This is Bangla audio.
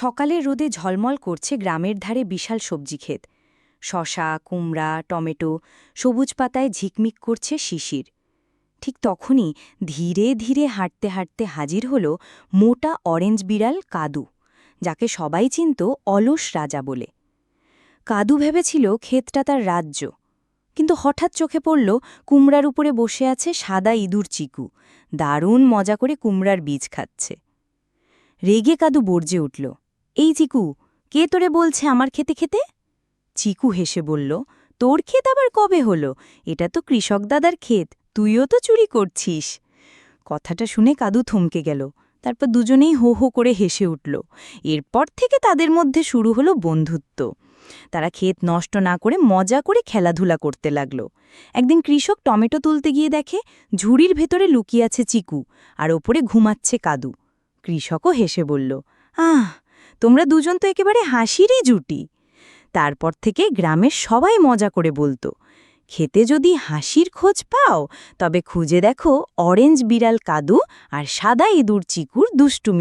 সকালের রোদে ঝলমল করছে গ্রামের ধারে বিশাল সবজি ক্ষেত। শশা কুমড়া, টমেটো, সবুজ পাতায় ঝিকমিক করছে শিশির। ঠিক তখনই ধীরে ধীরে হাঁটতে হাঁটতে হাজির হল মোটা অরেঞ্জ বিড়াল কাদু, যাকে সবাই চিনত অলস রাজা বলে। কাদু ভেবেছিল ক্ষেতটা তার রাজ্য, কিন্তু হঠাৎ চোখে পড়ল কুমড়ার উপরে বসে আছে সাদা ইঁদুর চিকু, দারুণ মজা করে কুমড়ার বীজ খাচ্ছে। রেগে কাদু বর্জে উঠল। এই চিকু, কে তোরে বলছে আমার খেতে খেতে? চিকু হেসে বলল, তোর ক্ষেত আবার কবে হলো? এটা তো কৃষক দাদার ক্ষেত তুইও তো চুরি করছিস। কথাটা শুনে কাদু থমকে গেল, তারপর দুজনেই হো হো করে হেসে উঠল। এরপর থেকে তাদের মধ্যে শুরু হলো বন্ধুত্ব। তারা ক্ষেত নষ্ট না করে মজা করে খেলাধুলা করতে লাগল। একদিন কৃষক টমেটো তুলতে গিয়ে দেখে, ঝুড়ির ভেতরে লুকিয়ে আছে চিকু, আর ওপরে ঘুমাচ্ছে কাদু। কৃষকও হেসে বলল, আহ তোমরা দুজন তো একেবারে হাসিরই জুটি। তারপর থেকে গ্রামের সবাই মজা করে বলতো, খেতে যদি হাসির খোঁজ পাও, তবে খুঁজে দেখো অরেঞ্জ বিড়াল কাদু আর সাদা ইঁদুর চিকুর দুষ্টুমি।